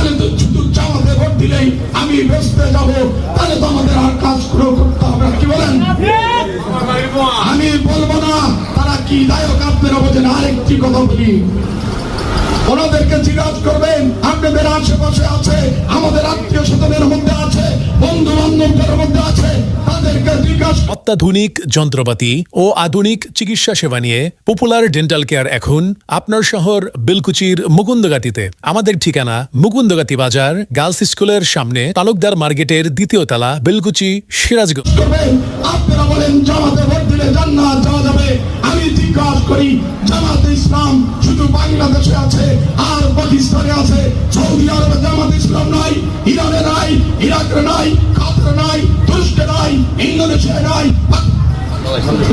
তাহলে তো শুধু জামাতে ভোট দিলেই আমি বেসতে যাব। তাহলে তো আমাদের আর কাজ করে করতে হবে কি বলেন? আমি বলব না, তারা কি দায়ক? আপনারা বোঝেন, আরেকটি কথা বলি। ওনাদেরকে জিজ্ঞাসা করবেন, আপনাদের আশেপাশে আছে অত্যাধুনিক যন্ত্রপাতি ও আধুনিক চিকিৎসা সেবা নিয়ে পপুলার ডেন্টাল কেয়ার এখন আপনার শহর বিলকুচির মুকুন্দগাতিতে। আমাদের ঠিকানা মুকুন্দগাতি বাজার, গার্লস স্কুলের সামনে তালুকদার মার্কেটের দ্বিতীয় তলা, বিলকুচি, সিরাজগঞ্জ। আর পাকিস্তানে আছে? সৌদি আরবে জামাত ইসলাম নাই, ইরানে নাই ইরাকে নাই ইন্দোনেশিয়ায় নাই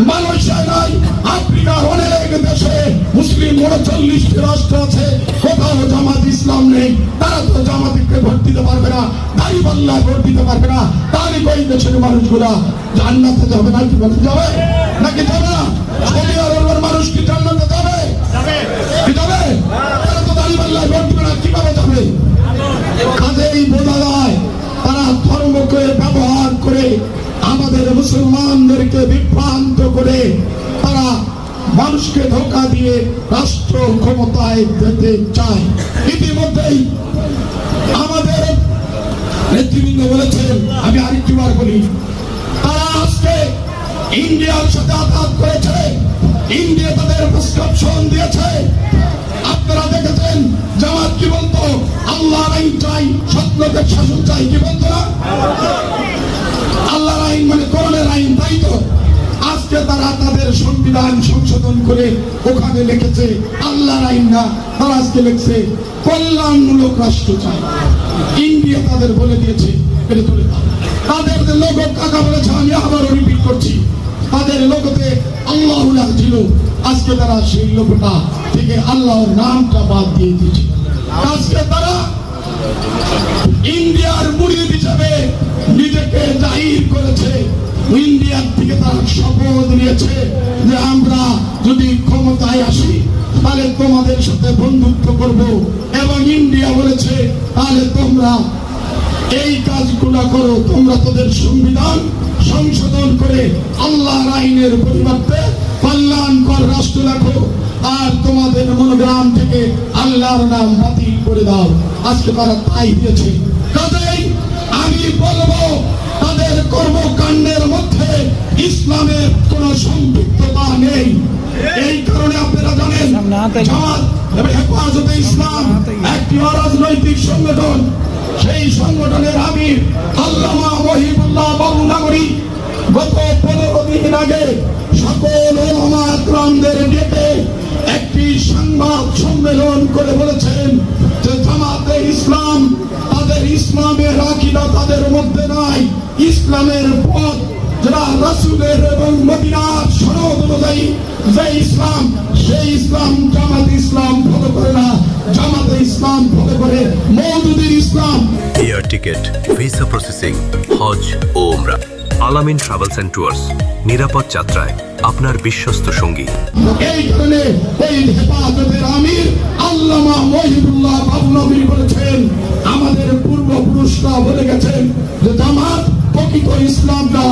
মালয়েশিয়ায় নাই আফ্রিকার অনেক দেশে মুসলিম উনচল্লিশটি রাষ্ট্র আছে কোথাও জামাত ইসলাম নেই তারা তো জামাতকে ভোট দিতে পারবে না দাড়ি পাল্লায় ভোট দিতে পারবে না তারই ওই দেশের মানুষগুলা জান্নাতে যাবে না কি বলে যাবে নাকি যাবে মানুষ কি জান্নাতে যাবে কি যাবে বোঝা মুসলমানদেরকে বিভ্রান্ত করে তারা মানুষকে ধোকা দিয়ে রাষ্ট্র ক্ষমতায় যেতে চায়। ইতিমধ্যেই আমাদের নেতৃবৃন্দ বলেছেন, আমি আরেকটি বার বলি, তারা আজকে ইন্ডিয়ার সাথে আঘাত করেছে। ইন্ডিয়া তাদের প্রেসক্রিপশন দিয়েছে। আপনারা দেখেছেন, জামাত কি বলতো? আল্লাহ চাই সত্যকে শাসন চাই, কি বলতো না? তাই তো। আজকে তারা তাদের সংবিধান সংশোধন করে ওখানে লিখেছে, আল্লাহর আইন না তারা আজকে লিখছে, কল্যাণমূলক রাষ্ট্র ইন্ডিয়া তাদের বলে দিয়েছে তাদের লোক কাকা বলেছে, আমি রিপিট করছি। তাদের লোকতে আল্লাহ ছিল। আজকে তারা সেই লোকটা থেকে আল্লাহর নামটা বাদ দিয়ে দিয়েছে। আজকে তারা ইন্ডিয়ার মুরিদ হিসাবে থেকে তারা শপথ নিয়েছে যে আমরা যদি ক্ষমতায় আসি, তাহলে তোমাদের সাথে বন্ধুত্ব করব। এবং ইন্ডিয়া বলেছে, তাহলে তোমরা এই কাজগুলো করো। তোমরা তোদের সংবিধান সংশোধন করে আল্লাহর আইনের পরিবর্তে কল্যাণকর রাষ্ট্র রাখো। আর তোমাদের মনোগ্রাম থেকে আল্লাহর নাম বাতিল করে দাও। আজকে তারা তাই দিয়েছে। এই কারণে আপনারা জানেন হেফাজতে ইসলাম একটি অরাজনৈতিক সংগঠন। সেই সংগঠনের আমির আল্লামা মহিবুল্লাহ বাবু নাগরী গত পনেরো দিন আগে সকল ওলামাকরামদের ডেকে একটি সংবাদ সম্মেলন করে বলেছেন যে জামাতে ইসলাম তাদের ইসলামের আকিদা তাদের মধ্যে নাই ইসলামের পথ যারা রাসুলের এবং মদিনার সনদ অনুযায়ী যে ইসলাম সেই ইসলাম জামাত ইসলাম ফলো করে না। জামাতে ইসলাম ফলো করে মৌদুদির ইসলাম। এয়ার টিকেট ভিসা প্রসেসিং হজ ও ওমরা আলামিন ট্রাভেলস অ্যান্ড ট্যুরস নিরাপদ যাত্রায় আপনার বিশ্বস্ত সঙ্গী। এই কারণে এই হেফাজতের আমির আল্লামা মহিবুল্লাহ বাবু নবী বলেছেন আমাদের পূর্বপুরুষরা বলে গেছেন যে জামাত প্রকৃত ইসলামরা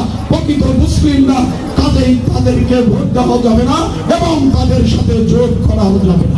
প্রকৃত মুসলিমরা কাজেই তাদেরকে ভোট দেওয়া যাবে না, এবং তাদের সাথে যোগ করা যাবে না।